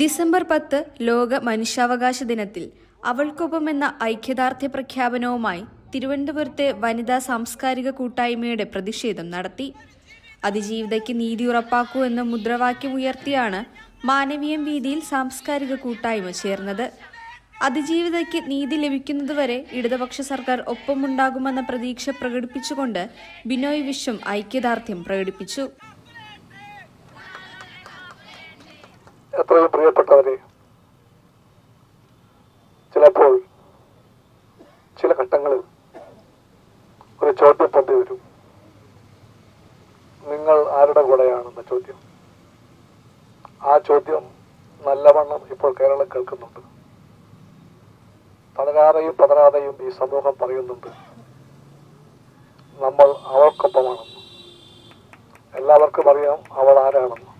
December പത്ത് ലോക മനുഷ്യാവകാശ ദിനത്തിൽ അവൾക്കൊപ്പം എന്ന ഐക്യദാർഢ്യ പ്രഖ്യാപനവുമായി തിരുവനന്തപുരത്തെ വനിതാ സാംസ്കാരിക കൂട്ടായ്മയുടെ പ്രതിഷേധം നടത്തി. അതിജീവിതയ്ക്ക് നീതി ഉറപ്പാക്കൂ എന്ന മുദ്രാവാക്യം ഉയർത്തിയാണ് മാനവീയം വീതിയിൽ സാംസ്കാരിക കൂട്ടായ്മ ചേർന്നത്. അതിജീവിതയ്ക്ക് നീതി ലഭിക്കുന്നതുവരെ ഇടതുപക്ഷ സർക്കാർ ഒപ്പമുണ്ടാകുമെന്ന പ്രതീക്ഷ പ്രകടിപ്പിച്ചുകൊണ്ട് ബിനോയ് വിശ്വം ഐക്യദാർഢ്യം പ്രകടിപ്പിച്ചു. എത്രയും പ്രിയപ്പെട്ടവരെ ചിലപ്പോൾ ചില ഘട്ടങ്ങളിൽ ഒരു ചോദ്യം പൊന്തി വരും. നിങ്ങൾ ആരുടെ കൂടെയാണെന്ന ചോദ്യം. ആ ചോദ്യം നല്ലവണ്ണം ഇപ്പോൾ കേരളം കേൾക്കുന്നുണ്ട്. പതരാതെയും പതരാതെയും ഈ സമൂഹം പറയുന്നുണ്ട്. നമ്മൾ അവർക്കൊപ്പമാണെന്ന് എല്ലാവർക്കും അറിയാം അവൾ ആരാണെന്ന്.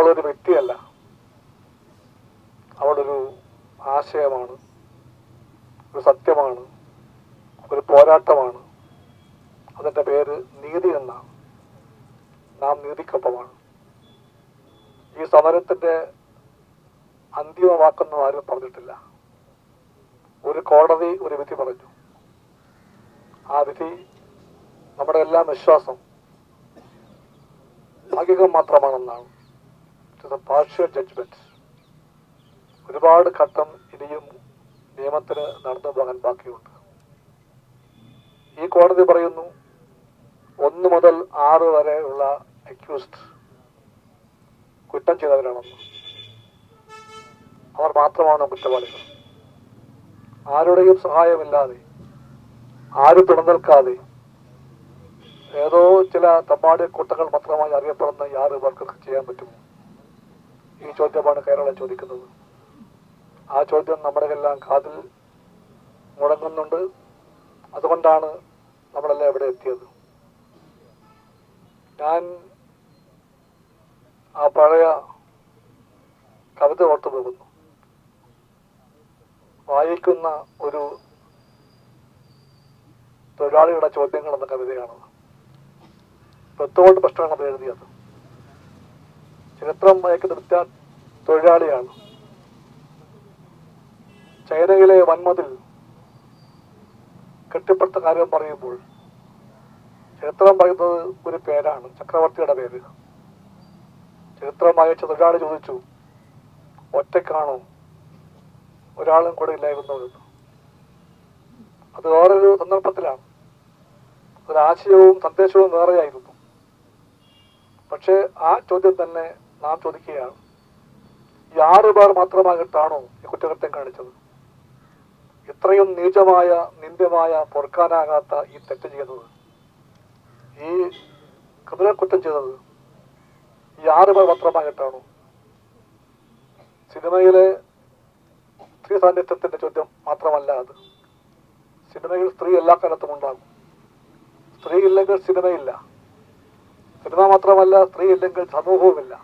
അവളൊരു വ്യക്തിയല്ല. അവളൊരു ആശയമാണ്. ഒരു സത്യമാണ്. ഒരു പോരാട്ടമാണ്. അതിന്റെ പേര് നീതി എന്നാണ് നാം നീതിക്കൊപ്പമാണ്. ഈ സമരത്തിന്റെ അന്തിമവാക്കൊന്നും ആരും പറഞ്ഞിട്ടില്ല. ഒരു കോടതി ഒരു വിധി പറഞ്ഞു. ആ വിധി നമ്മുടെ എല്ലാം വിശ്വാസം ഭാഗികം മാത്രമാണെന്നാണ്. ഇറ്റ് എ പാർഷ്യൽ ജഡ്ജ്മെന്റ് ഒരുപാട് ഘട്ടം ഇനിയും നിയമത്തിന് നടന്നു പോകാൻ ബാക്കിയുണ്ട്. ഈ കോടതി പറയുന്നു ഒന്ന് മുതൽ ആറ് വരെയുള്ള അക്യൂസ്ഡ് കുറ്റം ചെയ്തവരാണെന്ന്. അവർ മാത്രമാണ് കുറ്റവാളികൾ. ആരുടെയും സഹായമില്ലാതെ ആരും പിണനിൽക്കാതെ ഏതോ ചില തമ്മാടി കൂട്ടങ്ങൾ മാത്രമായി അറിയപ്പെടുന്ന ആറ് പേർക്ക് ചെയ്യാൻ പറ്റുമോ? ഈ ചോദ്യമാണ് കേരളം ചോദിക്കുന്നത്. ആ ചോദ്യം നമ്മുടെ എല്ലാം കാതിൽ മുടങ്ങുന്നുണ്ട് അതുകൊണ്ടാണ് നമ്മളെല്ലാം ഇവിടെ എത്തിയത്. ഞാൻ ആ പഴയ കവിത ഓർത്തു പോകുന്നു. വായിക്കുന്ന ഒരു തൊഴിലാളിയുടെ ചോദ്യങ്ങൾ എന്ന കവിതയാണത് പ്രത്തോട് പ്രശ്നമാണ് അത് എഴുതിയത്. ചരിത്രം വായിക്കുന്ന വിദ്യാ തൊഴിലാളിയാണ്. ചൈനയിലെ വൻമതിൽ കെട്ടിപ്പടുത്ത കാര്യം പറയുമ്പോൾ ചരിത്രം പറയുന്നത് ഒരു പേരാണ്. ചക്രവർത്തിയുടെ പേര്. ചരിത്രം വായിച്ച തൊഴിലാളി ചോദിച്ചു ഒറ്റക്കാണോ ഒരാളും കൂടെ ഇല്ലായിരുന്നു എന്ന് അത് വേറൊരു സന്ദർഭത്തിലാണ്. ഒരാശയവും സന്ദേശവും വേറെയായിരുന്നു. പക്ഷേ ആ ചോദ്യം തന്നെ നാം ചോദിക്കുകയാണ്. ഈ ആറ് പേർ മാത്രമായിട്ടാണോ ഈ കുറ്റകൃത്യം കാണിച്ചത്? ഇത്രയും നീചമായ നിന്ദ്യമായ പൊറുക്കാനാകാത്ത ഈ തെറ്റ് ചെയ്തത്. ഈ ക്രിമിനൽ കുറ്റം ചെയ്തത് ഈ ആറ് പേർ മാത്രമായിട്ടാണോ? സിനിമയിലെ സ്ത്രീ സാന്നിധ്യത്തിന്റെ ചോദ്യം മാത്രമല്ല അത്. സിനിമയിൽ സ്ത്രീ എല്ലാ കാലത്തും ഉണ്ടാകും. സ്ത്രീ ഇല്ലെങ്കിൽ സിനിമയില്ല. സിനിമ മാത്രമല്ല സ്ത്രീ ഇല്ലെങ്കിൽ സമൂഹവുമില്ല.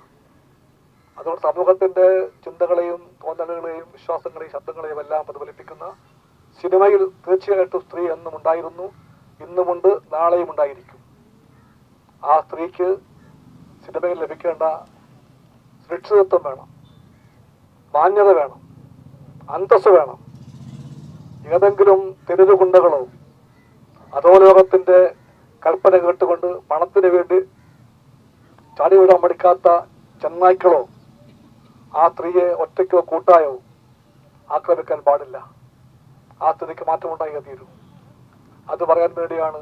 അതുകൊണ്ട് സമൂഹത്തിന്റെ ചിന്തകളെയും തോന്നലുകളെയും വിശ്വാസങ്ങളെയും ശബ്ദങ്ങളെയും എല്ലാം പ്രതിഫലിപ്പിക്കുന്ന സിനിമയിൽ തീർച്ചയായിട്ടും സ്ത്രീ എന്നും ഉണ്ടായിരുന്നു. ഇന്നുമുണ്ട് നാളെയും ഉണ്ടായിരിക്കും. ആ സ്ത്രീക്ക് സിനിമയിൽ ലഭിക്കേണ്ട സുരക്ഷിതത്വം വേണം. മാന്യത വേണം. അന്തസ് വേണം. ഏതെങ്കിലും തെരുവ് ഗുണ്ടകളോ അധോലോകത്തിന്റെ കൽപ്പന കേട്ടുകൊണ്ട് പണത്തിന് വേണ്ടി ചാടിവിടാൻ മടിക്കാത്ത ചെന്നായ്ക്കളോ ആ സ്ത്രീയെ ഒറ്റയ്ക്കോ കൂട്ടായോ ആക്രമിക്കാൻ പാടില്ല. ആ സ്ഥിതിക്ക് മാറ്റമുണ്ടായി തീരൂ. അത് പറയാൻ വേണ്ടിയാണ്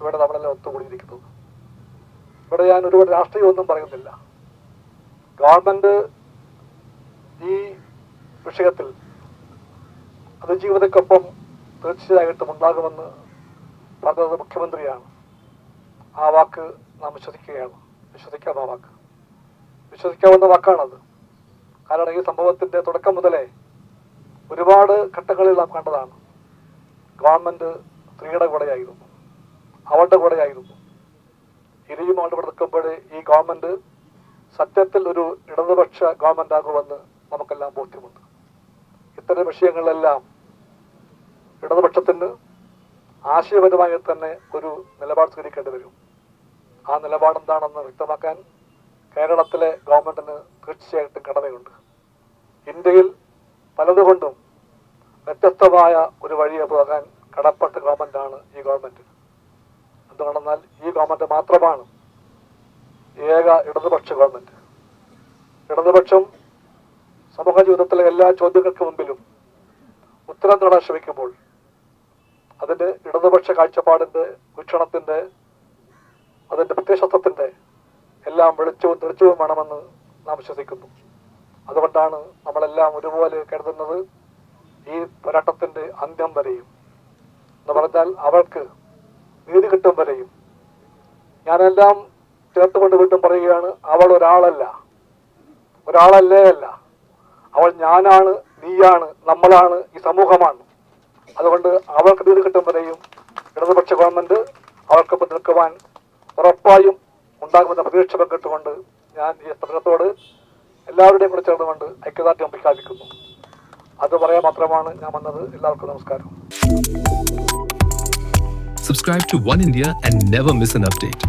ഇവിടെ നമ്മളെല്ലാം ഒത്തുകൂടിയിരിക്കുന്നത്. ഇവിടെ ഞാൻ ഒരുപാട് രാഷ്ട്രീയമൊന്നും പറയുന്നില്ല. ഗവൺമെന്റ് ഈ വിഷയത്തിൽ അതിജീവിതക്കൊപ്പം തീർച്ചയായിട്ടും ഉണ്ടാകുമെന്ന് പറഞ്ഞത് മുഖ്യമന്ത്രിയാണ്. ആ വാക്ക് നാം വിശ്വസിക്കുകയാണ്. വിശ്വസിക്കാവുന്ന വാക്ക്. വിശ്വസിക്കാവുന്ന വാക്കാണത്. കാരണം ഈ സംഭവത്തിന്റെ തുടക്കം മുതലേ ഒരുപാട് ഘട്ടങ്ങളിൽ നാം കണ്ടതാണ്. ഗവൺമെന്റ് സ്ത്രീയുടെ കൂടെയായിരുന്നു. അവളുടെ കൂടെയായിരുന്നു. ഇനിയും അവളുടെ ഇവിടെ നിൽക്കുമ്പോൾ ഈ ഗവൺമെന്റ് സത്യത്തിൽ ഒരു ഇടതുപക്ഷ ഗവൺമെന്റ് ആകുമെന്ന് നമുക്കെല്ലാം ബോധ്യമുണ്ട്. ഇത്തരം വിഷയങ്ങളിലെല്ലാം ഇടതുപക്ഷത്തിന് ആശയപരമായി തന്നെ ഒരു നിലപാട് സ്വീകരിക്കേണ്ടി വരും. ആ നിലപാട് എന്താണെന്ന് വ്യക്തമാക്കാൻ കേരളത്തിലെ ഗവൺമെന്റിന് തീർച്ചയായിട്ടും കടമയുണ്ട് ഇന്ത്യയിൽ പലതുകൊണ്ടും വ്യത്യസ്തമായ ഒരു വഴിയെ പോകാൻ കടപ്പെട്ട ഗവൺമെന്റാണ് ഈ ഗവൺമെന്റ് എന്തുകൊണ്ടെന്നാൽ ഈ ഗവൺമെന്റ് മാത്രമാണ് ഏക ഇടതുപക്ഷ ഗവൺമെന്റ് ഇടതുപക്ഷം സമൂഹ ജീവിതത്തിലെ എല്ലാ ചോദ്യങ്ങൾക്ക് മുമ്പിലും ഉത്തരം നേടാൻ ശ്രമിക്കുമ്പോൾ അതിന്റെ ഇടതുപക്ഷ കാഴ്ചപ്പാടിന്റെ വീക്ഷണത്തിന്റെ അതിന്റെ പ്രത്യയശത്വത്തിന്റെ എല്ലാം വെളിച്ചവും തെളിച്ചവും വേണമെന്ന് നാം വിശ്വസിക്കുന്നു. അതുകൊണ്ടാണ് നമ്മളെല്ലാം ഒരുപോലെ കരുതുന്നത് ഈ പോരാട്ടത്തിന്റെ അന്ത്യം വരെയും. എന്ന് പറഞ്ഞാൽ അവൾക്ക് നീതി കിട്ടും വരെയും. ഞാനെല്ലാം ചേർത്തുകൊണ്ട് വീണ്ടും പറയുകയാണ് അവൾ ഒരാളല്ല. ഒരാളല്ലേ അല്ല. അവൾ ഞാനാണ് നീയാണ് നമ്മളാണ് ഈ സമൂഹമാണ്. അതുകൊണ്ട് അവൾക്ക് നീതി കിട്ടും വരെയും ഇടതുപക്ഷ ഗവൺമെന്റ് അവർക്കൊപ്പം നിൽക്കുവാൻ ഉറപ്പായും ഉണ്ടാകുമെന്ന പ്രതീക്ഷ പങ്കിട്ടുകൊണ്ട് ഞാൻ ഈ സമരത്തോട് എല്ലാവരുടെയും കൂടെ ചേർന്നുകൊണ്ട് ഐക്യദാർഢ്യം പ്രഖ്യാപിക്കുന്നു. അത് പറയാൻ മാത്രമാണ് ഞാൻ വന്നത്. എല്ലാവർക്കും നമസ്കാരം. Subscribe to One India and never miss an update.